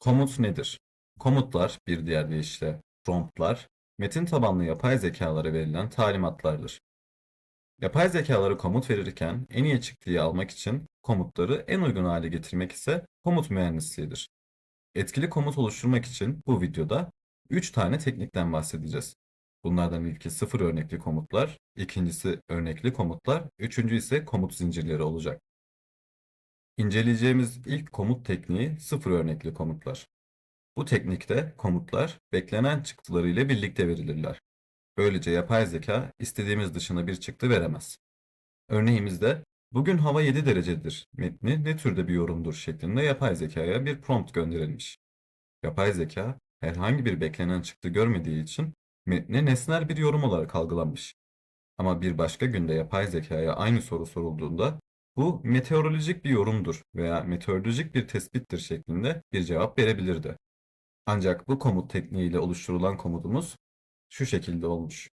Komut nedir? Komutlar, bir diğer deyişle promptlar, metin tabanlı yapay zekalara verilen talimatlardır. Yapay zekalara komut verirken en iyi çıktıyı almak için komutları en uygun hale getirmek ise komut mühendisliğidir. Etkili komut oluşturmak için bu videoda 3 tane teknikten bahsedeceğiz. Bunlardan ilki sıfır örnekli komutlar, ikincisi örnekli komutlar, üçüncü ise komut zincirleri olacak. İnceleyeceğimiz ilk komut tekniği sıfır örnekli komutlar. Bu teknikte komutlar beklenen çıktıları ile birlikte verilirler. Böylece yapay zeka istediğimiz dışına bir çıktı veremez. Örneğimizde bugün hava 7 derecedir metni ne türde bir yorumdur şeklinde yapay zekaya bir prompt gönderilmiş. Yapay zeka herhangi bir beklenen çıktı görmediği için metne nesnel bir yorum olarak algılanmış. Ama bir başka günde yapay zekaya aynı soru sorulduğunda bu meteorolojik bir yorumdur veya meteorolojik bir tespittir şeklinde bir cevap verebilirdi. Ancak bu komut tekniğiyle oluşturulan komutumuz şu şekilde olmuş.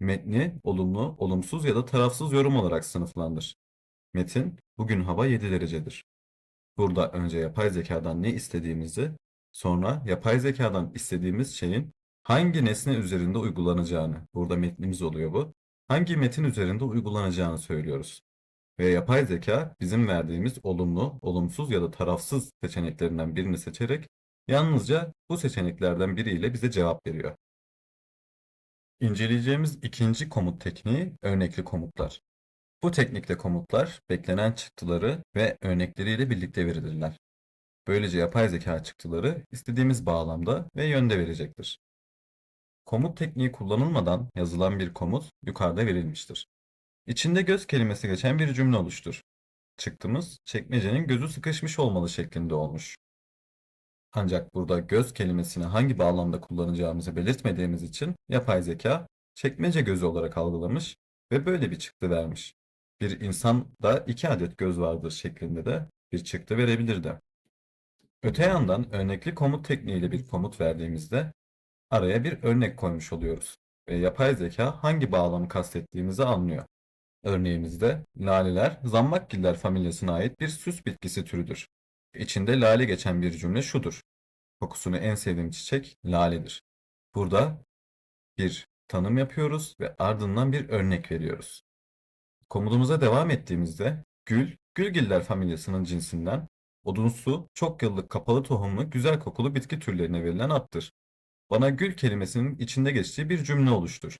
Metni olumlu, olumsuz ya da tarafsız yorum olarak sınıflandır. Metin, bugün hava 7 derecedir. Burada önce yapay zekadan ne istediğimizi, sonra yapay zekadan istediğimiz şeyin hangi nesne üzerinde uygulanacağını, burada metnimiz oluyor bu, hangi metin üzerinde uygulanacağını söylüyoruz. Ve yapay zeka bizim verdiğimiz olumlu, olumsuz ya da tarafsız seçeneklerinden birini seçerek yalnızca bu seçeneklerden biriyle bize cevap veriyor. İnceleyeceğimiz ikinci komut tekniği örnekli komutlar. Bu teknikte komutlar beklenen çıktıları ve örnekleriyle birlikte verilirler. Böylece yapay zeka çıktıları istediğimiz bağlamda ve yönde verecektir. Komut tekniği kullanılmadan yazılan bir komut yukarıda verilmiştir. İçinde göz kelimesi geçen bir cümle oluştur. Çıktımız çekmecenin gözü sıkışmış olmalı şeklinde olmuş. Ancak burada göz kelimesini hangi bağlamda kullanacağımızı belirtmediğimiz için yapay zeka çekmece gözü olarak algılamış ve böyle bir çıktı vermiş. Bir insanda iki adet göz vardır şeklinde de bir çıktı verebilirdi. Öte yandan örnekli komut tekniğiyle bir komut verdiğimizde araya bir örnek koymuş oluyoruz ve yapay zeka hangi bağlamı kastettiğimizi anlıyor. Örneğimizde laleler zambakgiller familyasına ait bir süs bitkisi türüdür. İçinde lale geçen bir cümle şudur. Kokusunu en sevdiğim çiçek laledir. Burada bir tanım yapıyoruz ve ardından bir örnek veriyoruz. Komutumuza devam ettiğimizde gül, gülgiller familyasının cinsinden odunsu, çok yıllık kapalı tohumlu güzel kokulu bitki türlerine verilen addır. Bana gül kelimesinin içinde geçtiği bir cümle oluştur.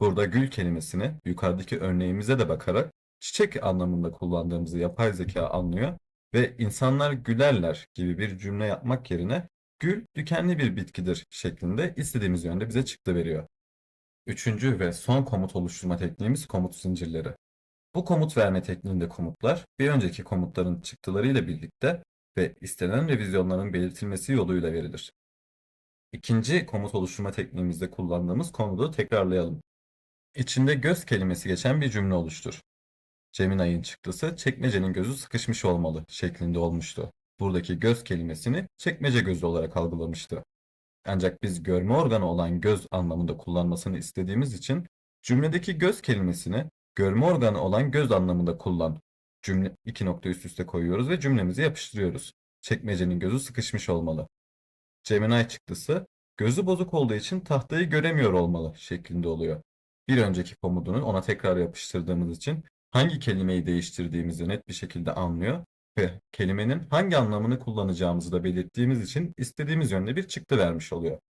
Burada gül kelimesini yukarıdaki örneğimize de bakarak çiçek anlamında kullandığımızı yapay zeka anlıyor ve insanlar gülerler gibi bir cümle yapmak yerine gül dikenli bir bitkidir şeklinde istediğimiz yönde bize çıktı veriyor. Üçüncü ve son komut oluşturma tekniğimiz komut zincirleri. Bu komut verme tekniğinde komutlar bir önceki komutların çıktılarıyla birlikte ve istenen revizyonların belirtilmesi yoluyla verilir. İkinci komut oluşturma tekniğimizde kullandığımız komutu tekrarlayalım. İçinde göz kelimesi geçen bir cümle oluştur. Cem'in çıktısı çekmecenin gözü sıkışmış olmalı şeklinde olmuştu. Buradaki göz kelimesini çekmece gözü olarak algılamıştı. Ancak biz görme organı olan göz anlamında kullanmasını istediğimiz için cümledeki göz kelimesini görme organı olan göz anlamında kullan. Cümle iki nokta üst üste koyuyoruz ve cümlemizi yapıştırıyoruz. Çekmecenin gözü sıkışmış olmalı. Gemini çıktısı gözü bozuk olduğu için tahtayı göremiyor olmalı şeklinde oluyor. Bir önceki komutunu ona tekrar yapıştırdığımız için hangi kelimeyi değiştirdiğimizi net bir şekilde anlıyor ve kelimenin hangi anlamını kullanacağımızı da belirttiğimiz için istediğimiz yönde bir çıktı vermiş oluyor.